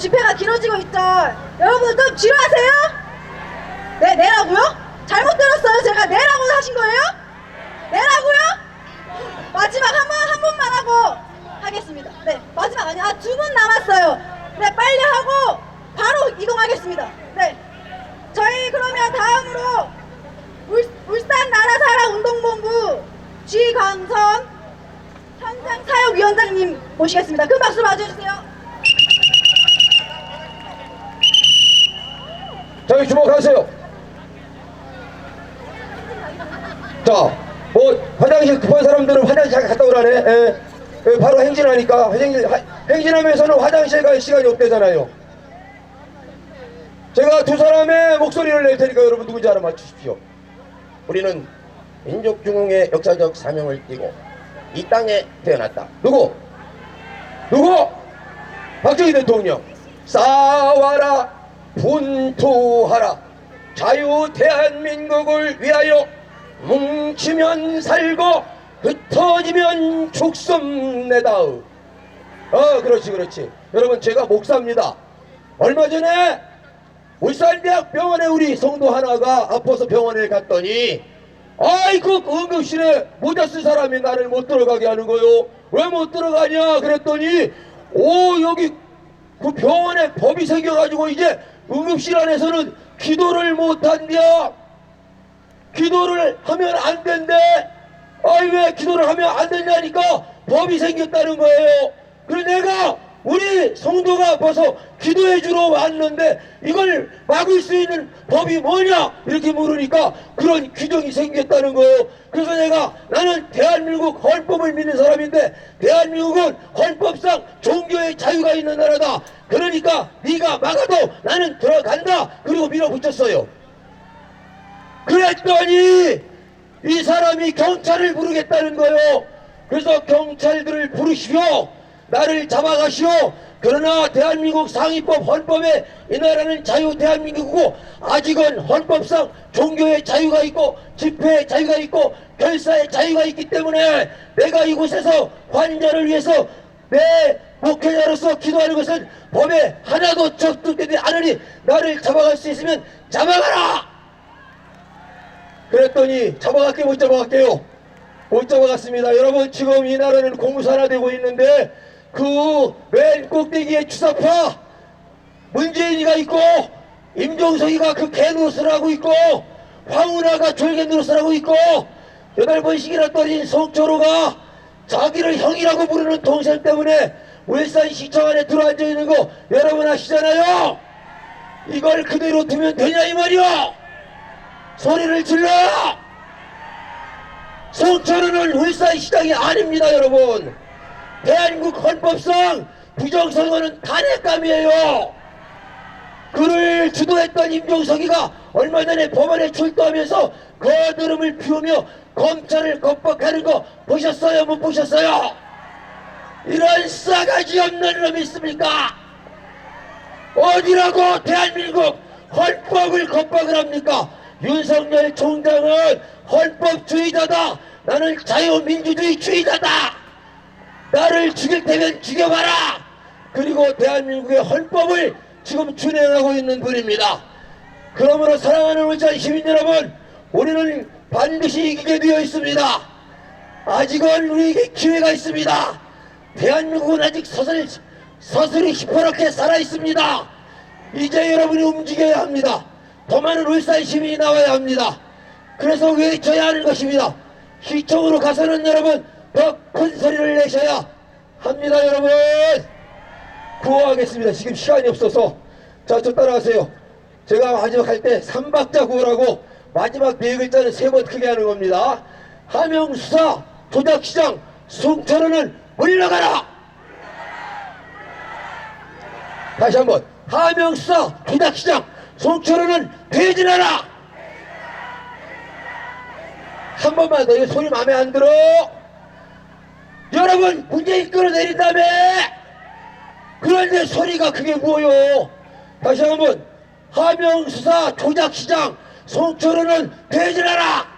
집회가 길어지고 있죠. 여러분 좀 지루하세요? 네, 내라고요? 잘못 들었어요. 제가 내라고 하신 거예요? 내라고요? 마지막 한 번, 한 번만 하고 하겠습니다. 네, 마지막 아니, 아, 두 분 남았어요. 네, 빨리 하고 바로 이동하겠습니다. 네. 저희 그러면 다음으로 울, 울산 나라사랑 운동본부 G강선 현장 사역위원장님 모시겠습니다. 큰 박수 맞아주세요. 저기 주목하세요. 자, 뭐 화장실 급한 사람들은 화장실 갔다 오라네. 예. 예, 바로 행진하니까 행진, 하- 행진하면서는 화장실 갈 시간이 없대잖아요. 제가 두 사람의 목소리를 낼 테니까 여러분 누군지 알아 맞추십시오. 우리는 민족 중흥의 역사적 사명을 띠고 이 땅에 태어났다. 누구? 누구? 박정희 대통령. 싸워라 분투하라 자유 대한민국을 위하여 뭉치면 살고 흩어지면 죽습니다. 어 그렇지 그렇지 여러분 제가 목사입니다. 얼마 전에 울산대학 병원에 우리 성도 하나가 아파서 병원에 갔더니 아이고 응급실에 모자 쓴 사람이 나를 못 들어가게 하는 거요 왜 못 들어가냐 그랬더니 오 여기 그 병원에 법이 생겨가지고 이제 응급실 안에서는 기도를 못한대요 기도를 하면 안 된대. 아이 왜 기도를 하면 안 되냐니까 법이 생겼다는 거예요. 그래서 내가 우리 성도가 아파서 기도해 주러 왔는데 이걸 막을 수 있는 법이 뭐냐? 이렇게 물으니까 그런 규정이 생겼다는 거예요. 그래서 내가 나는 대한민국 헌법을 믿는 사람인데 대한민국은 헌법상 종교의 자유가 있는 나라다. 그러니까 네가 막아도 나는 들어간다. 그리고 밀어붙였어요. 그랬더니 이 사람이 경찰을 부르겠다는 거예요. 그래서 경찰들을 부르시오. 나를 잡아가시오. 그러나 대한민국 상위법 헌법에 이 나라는 자유 대한민국이고 아직은 헌법상 종교의 자유가 있고 집회의 자유가 있고 결사의 자유가 있기 때문에 내가 이곳에서 환자를 위해서 내 목회자로서 기도하는 것은 법에 하나도 적득되지 않으니 나를 잡아갈 수 있으면 잡아가라! 그랬더니 잡아갈게 못 잡아갈게요 못 잡아갔습니다 여러분 지금 이 나라는 공무산화되고 있는데 그 맨 꼭대기에 추사파 문재인이가 있고 임종석이가 그 개노릇을 하고 있고 황운하가 졸개 노릇을 하고 있고 여덟 번씩이나 떨어진 성초로가 자기를 형이라고 부르는 동생 때문에 울산 시청 안에 들어앉아 있는 거 여러분 아시잖아요. 이걸 그대로 두면 되냐 이 말이야. 소리를 질러! 송철은 울산 시장이 아닙니다 여러분 대한민국 헌법상 부정선거는 탄핵감이에요 그를 주도했던 임종석이가 얼마 전에 법원에 출두하면서 거드름을 피우며 검찰을 겁박하는 거 보셨어요 못 보셨어요 이런 싸가지 없는 놈이 있습니까 어디라고 대한민국 헌법을 겁박을 합니까? 윤석열 총장은 헌법주의자다. 나는 자유민주주의주의자다. 나를 죽일 테면 죽여봐라. 그리고 대한민국의 헌법을 지금 준행하고 있는 분입니다. 그러므로 사랑하는 울산 시민 여러분, 우리는 반드시 이기게 되어 있습니다. 아직은 우리에게 기회가 있습니다. 대한민국은 아직 서슬, 서슬이 시퍼렇게 살아 있습니다. 이제 여러분이 움직여야 합니다. 더 많은 울산 시민이 나와야 합니다. 그래서 외쳐야 하는 것입니다. 시청으로 가서는 여러분 더 큰 소리를 내셔야 합니다 여러분. 구호하겠습니다. 지금 시간이 없어서 자 저 따라가세요. 제가 마지막 할때 삼박자 구호라고 마지막 네 글자는 세 번 크게 하는 겁니다. 하명수사 조작시장 송철호는 물러가라. 다시 한번 하명수사 조작시장 송철호는 퇴진하라. 한 번만 더 이거 소리 마음에 안 들어. 여러분 문재인 끌어 내린 다음에 그런데 소리가 그게 뭐요? 다시 한번 하명수사 조작시장 송철호는 퇴진하라.